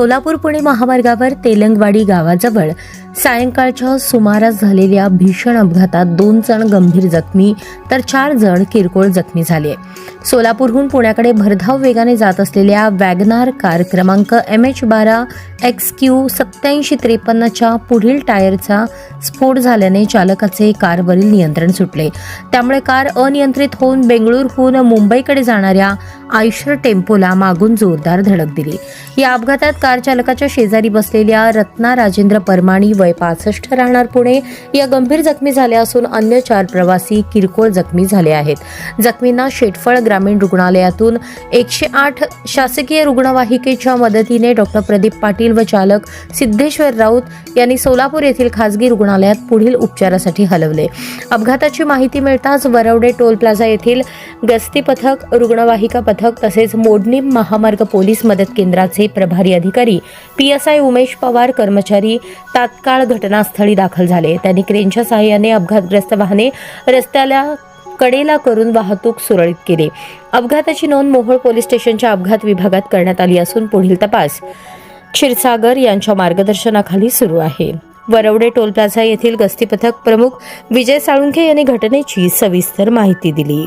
सोलापूर पुणे महामार्गावर तेलंगवाडी गावाजवळ सायंकाळच्या सुमारास झालेल्या भीषण अपघातात दोन जण गंभीर जखमी तर चार जण किरकोळ जखमी झाले. सोलापूरहून पुण्याकडे भरधाव वेगाने जात असलेल्या वॅगनार कार क्रमांक एम एच बारा एक्स क्यू सत्याऐंशी त्रेपन्नच्या पुढील टायरचा स्फोट झाल्याने चालकाचे कारवरील नियंत्रण सुटले. त्यामुळे कार अनियंत्रित होऊन बेंगळूरहून मुंबईकडे जाणाऱ्या आयशर टेम्पोला मागून जोरदार धडक दिली. या अपघातात कार चालकाच्या शेजारी बसलेल्या रत्ना राजेंद्र परमाणी वय पासष्ट राहणार पुणे या गंभीर जखमी झाल्या असून अन्य चार प्रवासी किरकोळ जखमी झाले आहेत. जखमींना शेटफळ ग्रामीण रुग्णालयातून एकशे आठ शासकीय रुग्णवाहिकेच्या मदतीने डॉक्टर प्रदीप पाटील व चालक सिद्धेश्वर राऊत यांनी सोलापूर येथील खासगी रुग्णालयात पुढील उपचारासाठी हलवले. अपघाताची माहिती मिळताच वरवडे टोल प्लाझा येथील गस्ती पथक रुग्णवाहिका पथक पथक तसेच मोडणी महामार्ग पोलीस मदत केंद्राचे प्रभारी अधिकारी P S I Umesh Pawar कर्मचारी तात्काळ घटनास्थळी दाखल झाले. त्यांनी क्रेनच्या सहाय्याने अपघातग्रस्त वाहने रस्त्याला कडेला करून वाहतूक सुरळीत केली. अपघाताची नोंद मोहोळ पोलीस स्टेशनच्या अपघात विभागात करण्यात आली असून पुढील तपास क्षीरसागर यांच्या मार्गदर्शनाखाली सुरू आहे. वरवडे टोल प्लाझा येथील गस्ती पथक प्रमुख विजय साळुंखे यांनी घटनेची सविस्तर माहिती दिली.